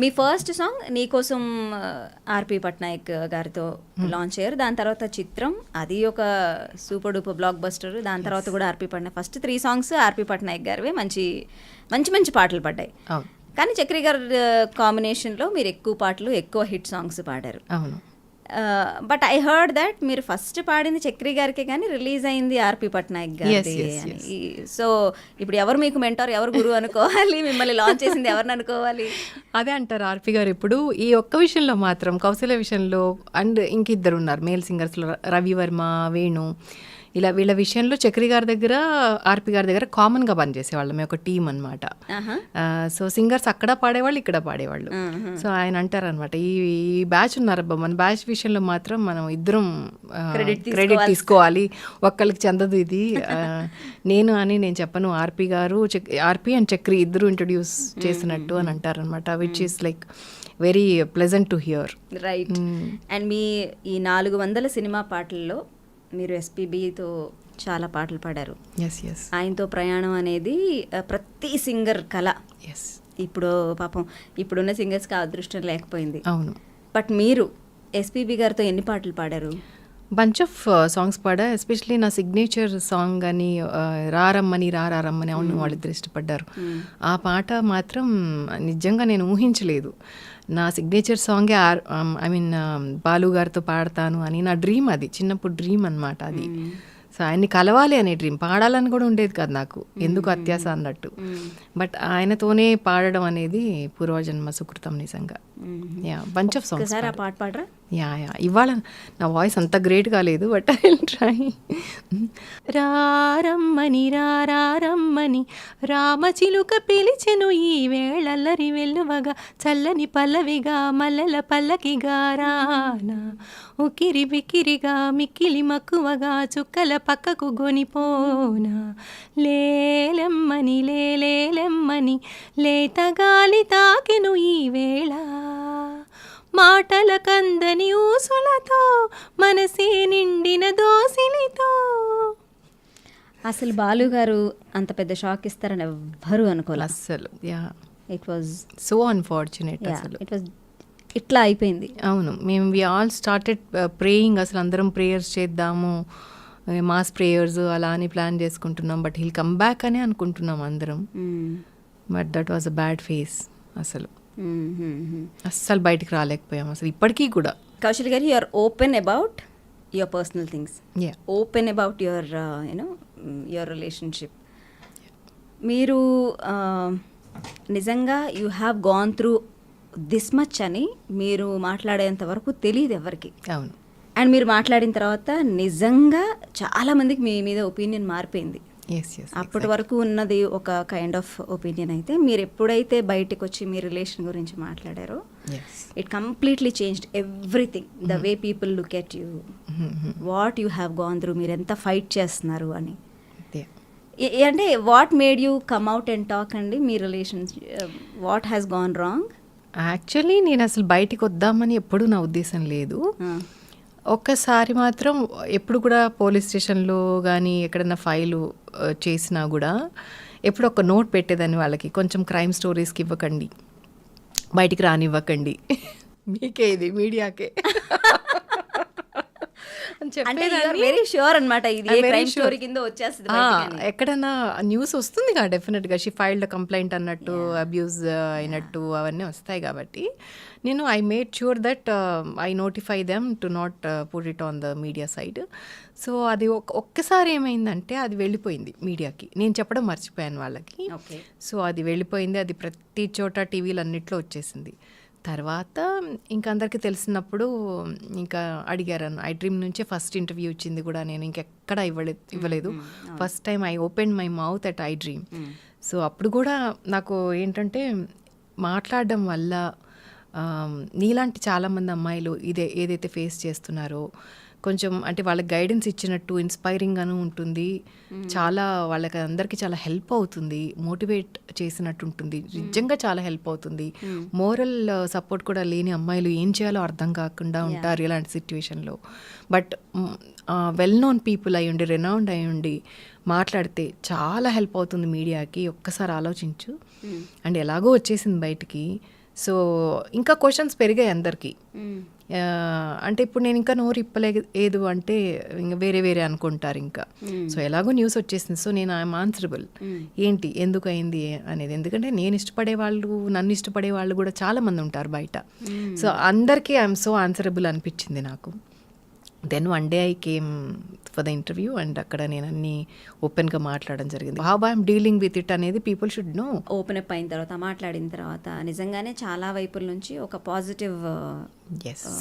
మీ first song నీకోసం ఆర్పి పట్నాయక్ గారితో launch అయ్యారు. దాని తర్వాత చిత్రం అది ఒక సూపర్ డూపర్ బ్లాక్ బస్టర్ దాని తర్వాత కూడా RP Patnaik first three songs RP Patnaik గారివే మంచి మంచి మంచి పాటలు పడ్డాయి. కానీ చక్రి గారి కాంబినేషన్లో మీరు ఎక్కువ పాటలు ఎక్కువ హిట్ సాంగ్స్ పాడారు. అవును. బట్ ఐ హర్డ్ దట్ మీరు ఫస్ట్ పాడింది చక్రి గారికి కానీ రిలీజ్ అయింది ఆర్పి పట్నాయక్ గారి సో ఇప్పుడు ఎవరు మీకు మెంటార్ ఎవరు గురువు అనుకోవాలి? మిమ్మల్ని లాంచ్ చేసింది ఎవరిని అనుకోవాలి? అదే అంటారు ఆర్పి గారు. ఇప్పుడు ఈ ఒక్క విషయంలో మాత్రం కౌశల్య విషయంలో అండ్ ఇంకిద్దరు ఉన్నారు మేల్ సింగర్స్లో రవివర్మ వేణు. ఇలా వీళ్ళ విషయంలో చక్రి గారి దగ్గర ఆర్పి గారి దగ్గర కామన్గా పనిచేసేవాళ్ళం. మేము ఒక టీం అనమాట. సో సింగర్స్ అక్కడ పాడేవాళ్ళు ఇక్కడ పాడేవాళ్ళు. సో ఆయన అంటారు అనమాట ఈ బ్యాచ్ ఉన్నారబ్బా మన బ్యాచ్ విషయంలో మాత్రం మనం ఇద్దరం క్రెడిట్ తీసుకోవాలి. ఒక్కరికి చెందదు ఇది. నేను అని నేను చెప్పను ఆర్పి గారు ఆర్పి అండ్ చక్రి ఇద్దరు ఇంట్రొడ్యూస్ చేసినట్టు అని అంటారనమాట which is like very pleasant to hear right and మీ ఈ నాలుగు వందల సినిమా పాటల్లో మీరు ఎస్పీబీతో చాలా పాటలు పాడారు. ఎస్ ఎస్ ఆయనతో ప్రయాణం అనేది ప్రతి సింగర్ కళ. ఎస్ ఇప్పుడు పాపం ఇప్పుడున్న సింగర్స్కి అదృష్టం లేకపోయింది. అవును. బట్ మీరు ఎస్పీబీ గారితో ఎన్ని పాటలు పాడారు? బంచ్ ఆఫ్ సాంగ్స్ పాడా ఎస్పెషలీ నా సిగ్నేచర్ సాంగ్ అని ఆ, రారమ్మని రారమ్మని అవును వాళ్ళిద్దరు ఇష్టపడ్డారు. ఆ పాట మాత్రం నిజంగా నేను ఊహించలేదు. నా సిగ్నేచర్ సాంగే ఐ మీన్ బాలు గారితో పాడతాను అని నా డ్రీమ్ అది చిన్నప్పుడు డ్రీమ్ అన్నమాట అది. సో ఆయన్ని కలవాలి అనే డ్రీమ్ పాడాలని కూడా ఉండేది కాదు నాకు ఎందుకు అత్యాస అన్నట్టు. బట్ ఆయనతోనే పాడడం అనేది పూర్వజన్మ సుకృతం నిజంగా. యా బంచ్ ఆఫ్ సాంగ్స్ ఆ పాట పాడరా? Yeah yeah. ఇవాళ నా వాయిస్ అంత గ్రేట్ కాలేదు బట్ ఐ ట్రై రారమ్మని రారమ్మని రామచిలుక పిలిచెను ఈ వేళల్లరి వెల్లువగా చల్లని పల్లవిగా మల్లెల పల్లకిగా రానా. ఉకిరి బికిరిగా మిక్కిలి మక్కువగా చుక్కల పక్కకు గొనిపోనా. లేలెమ్మని లేలేలెమ్మని లేత గాలి తాకెను ఈ వేళ. మాటల కందని ఊసులతో మనసే నిండిన దోసిలితో. అసలు బాలు గారు అంత పెద్ద షాక్ ఇస్తారని ఎవ్వరూ అనుకోలే. అస్సలు yeah. It was so unfortunate అసలు. ఇట్ వాజ్ ఇట్లా అయిపోయింది. అవును మేము వి ఆల్ స్టార్టెడ్ ప్రేయింగ్ అసలు అందరం ప్రేయర్స్ చేద్దాము మాస్ ప్రేయర్స్ అలా అని ప్లాన్ చేసుకుంటున్నాం బట్ హీల్ కమ్ బ్యాక్ అని అనుకుంటున్నాం అందరం. But that was a bad phase అసలు. అస్సలు బయటికి రాలేకపోయాం అసలు ఇప్పటికీ కూడా. Kaushal garu you are open about your personal things yeah open about your you know your relationship మీరు uh, నిజంగా you have gone through this much అని మీరు మాట్లాడేంత వరకు తెలియదు ఎవరికి. అవును. అండ్ మీరు మాట్లాడిన తర్వాత నిజంగా చాలా మందికి మీ మీద ఒపీనియన్ మారిపోయింది. అప్పటి వరకు ఉన్నది ఒక కైండ్ ఆఫ్ ఒపీనియన్ అయితే మీరు ఎప్పుడైతే బయటకు వచ్చి మీ రిలేషన్ గురించి మాట్లాడారో it completely changed everything the way people look at you what you have gone through మీరు ఎంత ఫైట్ చేస్తున్నారు అని. అంటే what made you come out and talk అండి మీ relation what has gone wrong actually నేను అసలు బయటికి వద్దామని ఎప్పుడూ నా ఉద్దేశం లేదు. ఒక్కసారి మాత్రం ఎప్పుడు కూడా పోలీస్ స్టేషన్లో కానీ ఎక్కడన్నా ఫైలు Uh, చేసినా కూడా ఎప్పుడు ఒక నోట్ పెట్టేదాన్ని వాళ్ళకి. కొంచెం క్రైమ్ స్టోరీస్కి ఇవ్వకండి. బయటికి రానివ్వకండి. మీకే ఇది మీడియాకే. అంటే. వెరీ షూర్ అన్నమాట. ఇది క్రైమ్. స్టోరీ కింద వచ్చేస్తుంది. ఎక్కడన్నా న్యూస్ వస్తుంది కదా డెఫినెట్గా షీ ఫైల్డ్ కంప్లైంట్ అన్నట్టు అబ్యూజ్ అయినట్టు అవన్నీ వస్తాయి కాబట్టి. నేను I made sure that I notify them to not put it on the media side so అది ఒక్- ఒక్కసారి ఏమైందంటే అది వెళ్ళిపోయింది మీడియాకి. నేను చెప్పడం మర్చిపోయాను వాళ్ళకి. సో అది వెళ్ళిపోయింది. అది ప్రతి చోట టీవీలు అన్నిట్లో వచ్చేసింది. తర్వాత ఇంకా అందరికీ తెలిసినప్పుడు ఇంకా అడిగారు ఐ డ్రీమ్ నుంచే ఫస్ట్ ఇంటర్వ్యూ ఇచ్చింది కూడా నేను ఇంకెక్కడ ఇవ్వలేదు. ఇవ్వలేదు first time I open my mouth at iDream. So అప్పుడు కూడా నాకు ఏంటంటే మాట్లాడడం వల్ల నీలాంటి చాలామంది అమ్మాయిలు ఇదే ఏదైతే ఫేస్ చేస్తున్నారో కొంచెం అంటే వాళ్ళకి గైడెన్స్ ఇచ్చినట్టు ఇన్స్పైరింగ్గాను ఉంటుంది. చాలా వాళ్ళకి అందరికీ చాలా హెల్ప్ అవుతుంది. మోటివేట్ చేసినట్టు ఉంటుంది. నిజంగా చాలా హెల్ప్ అవుతుంది. మోరల్ సపోర్ట్ కూడా లేని అమ్మాయిలు ఏం చేయాలో అర్థం కాకుండా ఉంటారు ఇలాంటి సిచ్యువేషన్లో బట్ వెల్ నోన్ పీపుల్ అయి ఉండి రెనౌండ్ అయి ఉండి మాట్లాడితే చాలా హెల్ప్ అవుతుంది మీడియాకి. ఒక్కసారి ఆలోచించు. అండ్ ఎలాగో వచ్చేసింది బయటికి. సో ఇంకా క్వశ్చన్స్ పెరిగాయి అందరికీ. అంటే ఇప్పుడు నేను ఇంకా నోరు ఇప్పలేదు అంటే ఇంకా వేరే వేరే అనుకుంటారు ఇంకా. సో ఎలాగో న్యూస్ వచ్చేసింది. సో నేను ఐఎమ్ ఆన్సరబుల్. ఏంటి? ఎందుకు అయింది అనేది. ఎందుకంటే నేను ఇష్టపడే వాళ్ళు నన్ను ఇష్టపడే వాళ్ళు కూడా చాలా మంది ఉంటారు బయట. సో అందరికీ ఐఎమ్ సో ఆన్సరబుల్ అనిపించింది నాకు. Then one day I came for the interview and అక్కడ నేను అన్ని ఓపెన్గా మాట్లాడడం జరిగింది. How I'm dealing with it అనేది people should know open up అయిన తర్వాత మాట్లాడిన తర్వాత నిజంగానే చాలా వైపుల నుంచి ఒక పాజిటివ్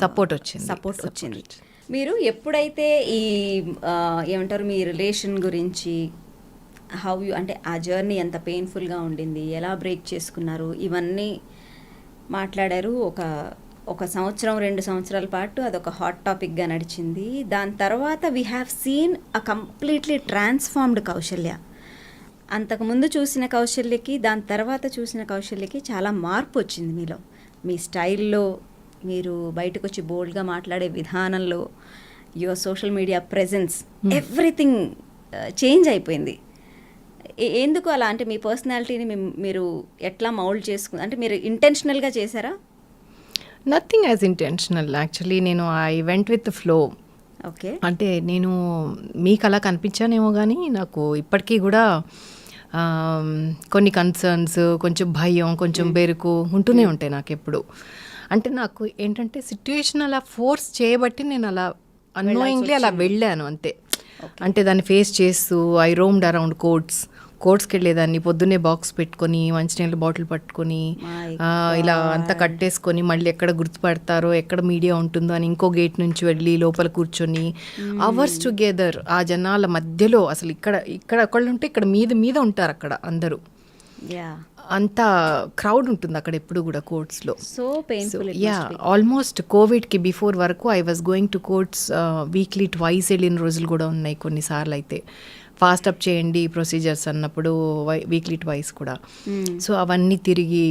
సపోర్ట్ వచ్చింది. సపోర్ట్ వచ్చింది. మీరు ఎప్పుడైతే ఈ ఆ, ఏమంటారు మీ రిలేషన్ గురించి హౌ యూ అంటే ఆ జర్నీ ఎంత పెయిన్ఫుల్గా ఉండింది ఎలా బ్రేక్ చేసుకున్నారు ఇవన్నీ మాట్లాడారు ఒక ఒక సంవత్సరం రెండు సంవత్సరాల పాటు అదొక హాట్ టాపిక్గా నడిచింది. దాని తర్వాత we have seen a completely transformed Kaushalya. అంతకుముందు చూసిన కౌశల్యకి దాని తర్వాత చూసిన కౌశల్యకి చాలా మార్పు వచ్చింది మీలో. మీ స్టైల్లో మీరు బయటకు వచ్చి బోల్డ్గా మాట్లాడే విధానంలో your social media presence everything change అయిపోయింది. ఎందుకు అలా? అంటే మీ పర్సనాలిటీని మీరు ఎట్లా మౌల్డ్ చేసుకు అంటే మీరు ఇంటెన్షనల్గా చేశారా? నథింగ్ యాజ్ ఇంటెన్షనల్ యాక్చువల్లీ నేను I went with flow okay అంటే నేను మీకు అలా కనిపించానేమో కానీ నాకు ఇప్పటికీ కూడా కొన్ని కన్సర్న్స్ కొంచెం భయం కొంచెం బెరుకు ఉంటూనే ఉంటాయి నాకు ఎప్పుడు అంటే నాకు ఏంటంటే సిట్యుయేషన్ అలా ఫోర్స్ చేయబట్టి నేను అలా అన్నోయింగ్లీ అలా వెళ్ళాను అంతే. అంటే దాన్ని ఫేస్ చేస్తూ ఐ రోమ్డ్ అరౌండ్ కోర్ట్స్ కోర్ట్స్కి వెళ్ళేదాన్ని పొద్దున్నే బాక్స్ పెట్టుకొని మంచినీళ్ళ బాటిల్ పట్టుకొని ఇలా అంతా కట్టేసుకొని మళ్ళీ ఎక్కడ గుర్తుపడతారో ఎక్కడ మీడియా ఉంటుందో అని ఇంకో గేట్ నుంచి వెళ్ళి లోపల కూర్చొని అవర్స్ టుగెదర్ ఆ జనాల మధ్యలో అసలు ఇక్కడ ఇక్కడ ఒకళ్ళు ఉంటే ఇక్కడ మీద మీద ఉంటారు అక్కడ అందరూ. అంత క్రౌడ్ ఉంటుంది అక్కడ ఎప్పుడు కూడా కోర్ట్స్లో సో పెయిన్ఫుల్ యా ఆల్మోస్ట్ కోవిడ్కి బిఫోర్ వరకు I was going to courts weekly twice వెళ్ళిన రోజులు కూడా ఉన్నాయి కొన్నిసార్లు అయితే. ఫాస్ట్ అప్ చేయండి ప్రొసీజర్స్ అన్నప్పుడు వీక్లీ ట్వైస్ కూడా. సో అవన్నీ తిరిగి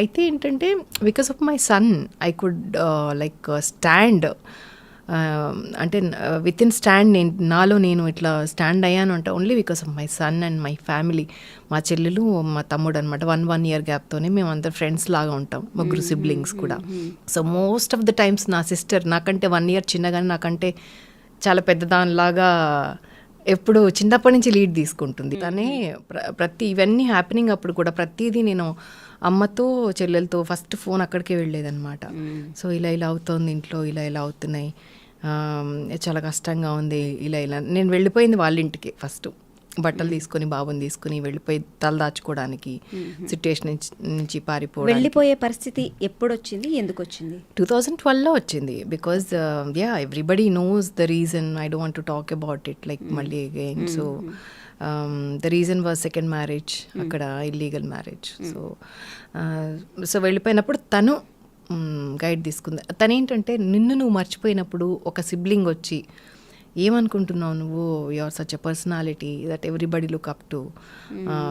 అయితే ఏంటంటే because of my son I could like stand అంటే విత్ ఇన్ స్టాండ్ నేను నాలో నేను ఇట్లా స్టాండ్ అయ్యాను అంటే only because of my son and my family మా చెల్లెలు మా తమ్ముడు అనమాట వన్ వన్ ఇయర్ గ్యాప్తోనే మేము అందరు ఫ్రెండ్స్ లాగా ఉంటాం ముగ్గురు సిబ్లింగ్స్ కూడా. So most of the times నా సిస్టర్ నాకంటే వన్ ఇయర్ చిన్నగానే నాకంటే చాలా పెద్దదానిలాగా ఎప్పుడు చిన్నప్పటి నుంచి లీడ్ తీసుకుంటుంది. తనే ప్ర- ప్రతి ఇవన్నీ హ్యాపెనింగ్ అప్పుడు కూడా ప్రతిదీ నేను అమ్మతో చెల్లెలతో ఫస్ట్ ఫోన్ అక్కడికే వెళ్ళేదన్నమాట. సో ఇలా ఇలా అవుతోంది ఇంట్లో ఇలా ఇలా అవుతున్నాయి. చాలా కష్టంగా ఉంది ఇలా ఇలా. నేను వెళ్ళిపోయింది వాళ్ళ ఇంటికి ఫస్ట్ బట్టలు తీసుకొని బాబుని తీసుకొని వెళ్ళిపోయి తల దాచుకోవడానికి సిట్యుయేషన్ నుంచి పారిపోవడానికి. వెళ్ళిపోయే పరిస్థితి ఎప్పుడు వచ్చింది ఎందుకు వచ్చింది టూ థౌజండ్ ట్వెల్వ్లో వచ్చింది. Because yeah everybody knows the reason I don't to talk about it like మళ్ళీ again so the reason was second marriage అక్కడ ఇల్లీగల్ మ్యారేజ్ సో సో వెళ్ళిపోయినప్పుడు తను గైడ్ తీసుకుంది. తను ఏంటంటే నిన్ను నువ్వు మర్చిపోయినప్పుడు ఒక సిబ్లింగ్ వచ్చి ఏమనుకుంటున్నావు నువ్వు? You are such a personality that everybody look up to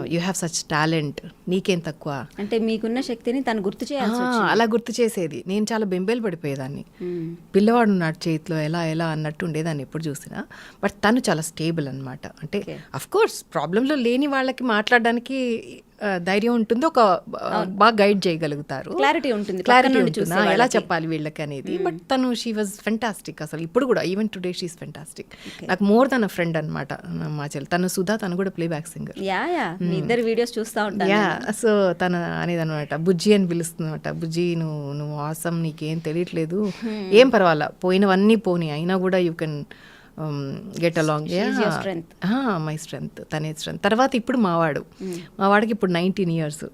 you have such talent నీకేం తక్కువ? అంటే మీకున్న శక్తిని తను గుర్తు చేయాల్సి ఆ, అలా గుర్తు చేసేది. నేను చాలా బెంబేలు పడిపోయేదాన్ని. పిల్లవాడు ఉన్నాడు చేతిలో ఎలా ఎలా అన్నట్టు ఉండేదాన్ని ఎప్పుడు చూసినా. బట్ తను చాలా స్టేబుల్ అనమాట అంటే అఫ్ కోర్స్ ప్రాబ్లంలో లేని వాళ్ళకి మాట్లాడడానికి ధైర్యం ఉంటుంది ఒక బాగా గైడ్ చేయగలుగుతారు. Clarity ఉంటుంది, క్లారిటీ ఉంటుంది. ఎలా. చెప్పాలి వీళ్ళకి అనేది. బట్ తను షీ వాజ్ ఫెంటాస్టిక్ అసలు. ఇప్పుడు కూడా ఈవెన్ టుడే షీస్ ఫెంటాస్టిక్ నాకు మోర్ దన్ ఫ్రెండ్ అనమాట మా చెల్లి తను సుధా తను కూడా play back singer yeah yeah ఇద్దరు వీడియోస్ చూస్తా ఉంటాను యా సో తన అనేది అనమాట బుజ్జి అని పిలుస్తుందన్నమాట. బుజ్జి నువ్వు నువ్వు ఆసం నీకేం తెలియట్లేదు. ఏం పర్వాలా? పోయినవన్నీ పోని. అయినా కూడా you can get along. My strength తనే స్ట్రెంగ్త్ తర్వాత ఇప్పుడు మావాడు. మావాడికి ఇప్పుడు నైన్టీన్ ఇయర్స్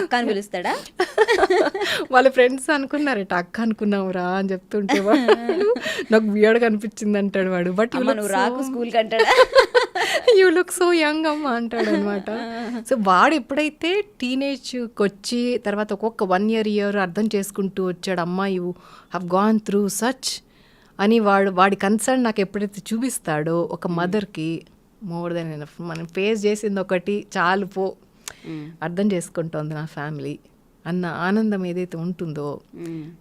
అక్క అని పిలుస్తాడా? వాళ్ళ ఫ్రెండ్స్ అనుకున్నారట అక్క అనుకున్నావురా అని చెప్తుంటే వాడు. నాకు బియర్డ్ అనిపించింది అంటాడు వాడు బట్ నువ్వు రాకు స్కూల్ కంటాడా యూ లుక్ సో యంగ్ అమ్మ అంటాడు అనమాట సో వాడు ఎప్పుడైతే టీనేజ్కి వచ్చి తర్వాత ఒక్కొక్క వన్ ఇయర్ ఇయర్ అర్థం చేసుకుంటూ వచ్చాడు అమ్మ you have gone through such అని వాడు వాడి కన్సర్న్ నాకు ఎప్పుడైతే చూపిస్తాడో ఒక మదర్కి మోర్ దెన్ ఎనఫ్ మనం ఫేస్ చేసింది ఒకటి చాలు పో. అర్థం చేసుకుంటోంది నా ఫ్యామిలీ అన్న ఆనందం ఏదైతే ఉంటుందో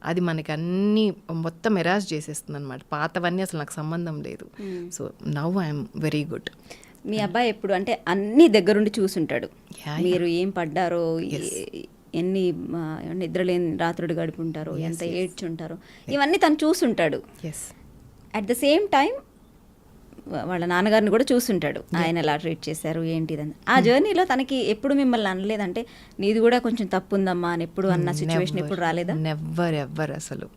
అది మనకి అన్ని మొత్తం ఎరాజ్ చేసేస్తుంది అనమాట పాతవన్నీ అసలు నాకు సంబంధం లేదు. So now I'm very good మీ అబ్బాయి ఎప్పుడు అంటే అన్ని దగ్గరుండి చూసుంటాడు. మీరు ఏం పడ్డారో ఎన్ని నిద్రలేని రాత్రుడు గడుపుంటారో ఎంత ఏడ్చుంటారో ఇవన్నీ తను చూసుంటాడు. Yes at the same time వాళ్ళ నాన్నగారిని కూడా చూసుంటాడు. ఆయన ఎలా ట్రీట్ చేశారు ఏంటిదని. ఆ జర్నీలో తనకి ఎప్పుడు మిమ్మల్ని అనలేదంటే నీది కూడా కొంచెం తప్పు ఉందమ్మా అని ఎప్పుడు అన్న సిచ్యువేషన్ ఎప్పుడు రాలేదా? నెవ్వర్ ఎవ్వర్ అసలు.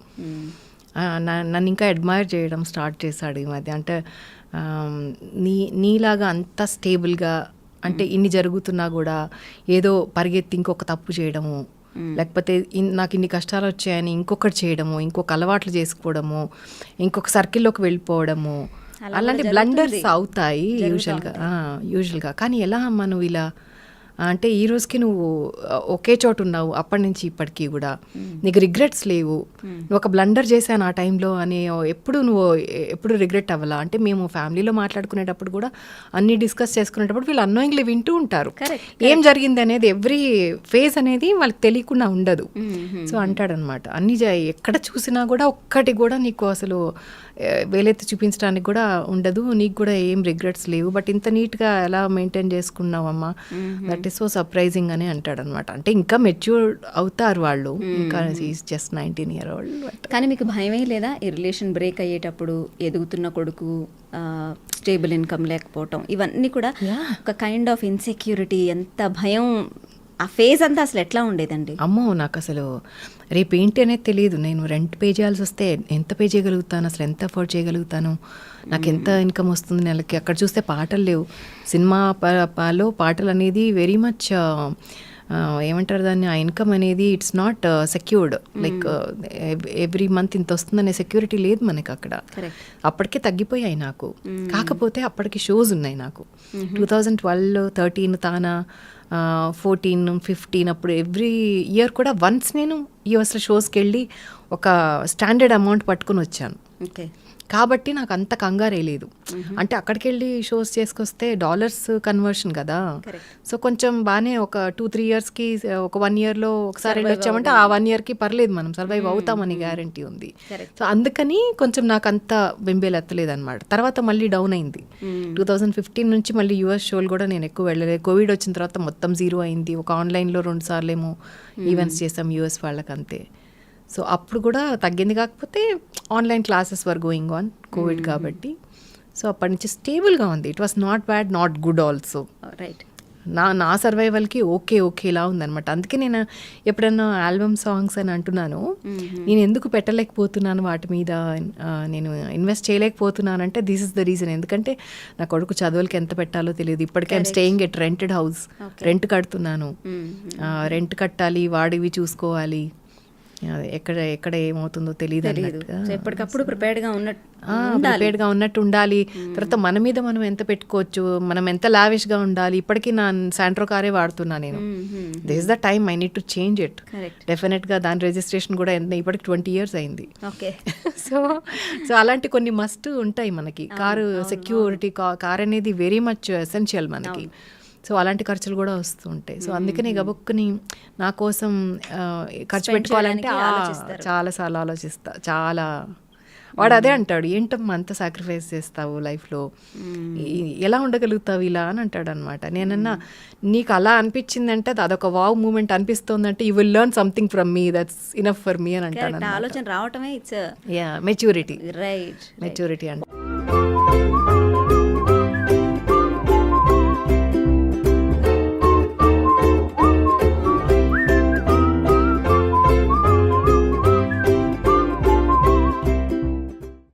నా- నన్ను ఇంకా అడ్మైర్ చేయడం స్టార్ట్ చేశాడు ఈ మధ్య. అంటే నీ నీలాగా అంత స్టేబుల్గా అంటే ఇన్ని జరుగుతున్నా కూడా ఏదో పరిగెత్తి ఇంకొక తప్పు చేయడము లేకపోతే నాకు ఇన్ని కష్టాలు వచ్చాయని ఇంకొకటి చేయడము ఇంకొక అలవాట్లు చేసుకోవడము ఇంకొక సర్కిల్లోకి వెళ్ళిపోవడము. అలా అలాంటి బ్లండర్స్. అవుతాయి యూజువల్గా యూజువల్గా కానీ ఎలా అమ్మా నువ్వు ఇలా అంటే ఈ రోజుకి నువ్వు ఒకే చోట ఉన్నావు అప్పటి నుంచి ఇప్పటికీ కూడా. నీకు రిగ్రెట్స్ లేవు. నువ్వు ఒక బ్లండర్ చేశాను ఆ టైంలో అని ఎప్పుడు నువ్వు ఎప్పుడు రిగ్రెట్ అవ్వాలా? అంటే మేము ఫ్యామిలీలో మాట్లాడుకునేటప్పుడు కూడా అన్ని డిస్కస్ చేసుకునేటప్పుడు వీళ్ళు అన్నోయింగ్లీ వింటూ ఉంటారు. ఏం జరిగింది అనేది ఎవ్రీ ఫేజ్ అనేది వాళ్ళకి తెలియకుండా ఉండదు. సో అంటాడనమాట. అన్ని ఎక్కడ చూసినా కూడా ఒక్కటి కూడా నీకు అసలు వేలెత్తి చూపించడానికి కూడా ఉండదు. నీకు కూడా ఏం రిగ్రెట్స్ లేవు. బట్ ఇంత నీట్గా ఎలా మెయింటైన్ చేసుకున్నావమ్మా? దట్ ఈస్ సో సర్ప్రైజింగ్ అని అంటాడనమాట. అంటే ఇంకా మెచ్యూర్ అవుతారు వాళ్ళు. ఇంకా జస్ట్ నైన్టీన్ ఇయర్ ఓల్డ్ కానీ మీకు భయమే లేదా ఈ రిలేషన్ బ్రేక్ అయ్యేటప్పుడు ఎదుగుతున్న కొడుకు స్టేబుల్ ఇన్కమ్ లేకపోవటం ఇవన్నీ కూడా. ఒక కైండ్ ఆఫ్ ఇన్సెక్యూరిటీ ఎంత భయం ఆ ఫేజ్ అంతా అసలు ఎట్లా ఉండేదండి? అమ్మో నాకు అసలు రేపు ఏంటి అనేది తెలియదు. నేను రెంట్ పే చేయాల్సి వస్తే ఎంత పే చేయగలుగుతాను అసలు ఎంత అఫోర్డ్ చేయగలుగుతాను? నాకు ఎంత ఇన్కమ్ వస్తుంది నెలకి? అక్కడ చూస్తే పాటలు లేవు. సినిమా ప- పాలో పాటలు అనేది వెరీ మచ్ ఏమంటారు దాన్ని? ఆ ఇన్కమ్ అనేది it's not secured like every month ఇంత వస్తుందనే సెక్యూరిటీ లేదు మనకి అక్కడ. అప్పటికే తగ్గిపోయాయి నాకు. కాకపోతే అప్పటికి షోస్ ఉన్నాయి నాకు. టూ థౌజండ్ ట్వెల్వ్ థర్టీన్ తానా ఫోర్టీన్ ఫిఫ్టీన్ అప్పుడు ఎవ్రీ ఇయర్ కూడా వన్స్ నేను యూఎస్లో షోస్కి వెళ్ళి ఒక స్టాండర్డ్ అమౌంట్ పట్టుకుని వచ్చాను. ఓకే కాబట్టి నాకు అంత కంగారే లేదు. అంటే అక్కడికి వెళ్ళి షోస్ చేసుకొస్తే డాలర్స్ కన్వర్షన్ కదా. సో కొంచెం బాగానే ఒక టూ త్రీ ఇయర్స్కి ఒక వన్ ఇయర్లో ఒకసారి వెళ్ళొచ్చామంటే ఆ వన్ ఇయర్కి పర్లేదు మనం సర్వైవ్ అవుతామని గ్యారంటీ ఉంది. సో అందుకని కొంచెం నాకు అంత బెంబేలు ఎత్తలేదు అనమాట తర్వాత మళ్ళీ డౌన్ అయింది. టూ థౌజండ్ ఫిఫ్టీన్ నుంచి మళ్ళీ యూఎస్ షోలు కూడా నేను ఎక్కువ వెళ్ళలేదు. కోవిడ్ వచ్చిన తర్వాత మొత్తం జీరో అయింది. ఒక ఆన్లైన్లో రెండు సార్లు ఏమో ఈవెంట్స్ చేసాం యూఎస్ వాళ్ళకి అంతే సో అప్పుడు కూడా తగ్గింది. కాకపోతే online classes were going on covid కాబట్టి. సో అప్పటి నుంచి స్టేబుల్గా ఉంది. It was not bad not good also. Right. నా నా సర్వైవల్కి ఓకే ఓకే ఇలా ఉందన్నమాట. అందుకే నేను ఎప్పుడన్నా ఆల్బమ్ సాంగ్స్ అని అంటున్నాను. నేను ఎందుకు పెట్టలేకపోతున్నాను వాటి మీద? నేను ఇన్వెస్ట్ చేయలేకపోతున్నానంటే దిస్ ఇస్ ద రీజన్. ఎందుకంటే నా కొడుకు చదువులకి ఎంత పెట్టాలో తెలియదు. ఇప్పటికే I'm staying at rented house rent కడుతున్నాను. రెంట్ కట్టాలి వాడివి చూసుకోవాలి. ఆ, ఎక్కడ ఎక్కడ ఏమవుతుందో తెలియదు ఎప్పటికప్పుడు ప్రిపేర్డ్గా ఉన్నట్టు ప్రిపేర్డ్గా ఉన్నట్టు ఉండాలి. తర్వాత మన మీద మనం ఎంత పెట్టుకోవచ్చు మనం ఎంత లావిష్గా ఉండాలి. ఇప్పటికీ నా శాంట్రో కారే వాడుతున్నా నేను. This is the time I need to change it correct డెఫినెట్గా దాని రిజిస్ట్రేషన్ కూడా ఎంత ఇప్పటికి ట్వంటీ ఇయర్స్ అయింది. ఓకే సో సో అలాంటి కొన్ని మస్ట్ ఉంటాయి మనకి. కారు సెక్యూరిటీ కార్ అనేది వెరీ మచ్ ఎసెన్షియల్ మనకి. సో అలాంటి ఖర్చులు కూడా వస్తూ ఉంటాయి. సో అందుకని గబుక్కుని నా కోసం ఖర్చు పెట్టుకోవాలంటే చేయడానికి ఆ, ఆలోచిస్తారు. చాలా సార్లు ఆలోచిస్తా. చాలా. వాడు అదే అంటాడు ఏంటమ్మా అంత సాక్రిఫైస్ చేస్తావు లైఫ్లో? ఎలా ఉండగలుగుతావు ఇలా? అని అంటాడు అనమాట నేనన్నా నీకు అలా అనిపించిందంటే అది అదొక wow moment అనిపిస్తోందంటే you will learn something from me that's enough for me అని అంటాడు ఆలోచన రావటమే it's yeah maturity right maturity అంటే.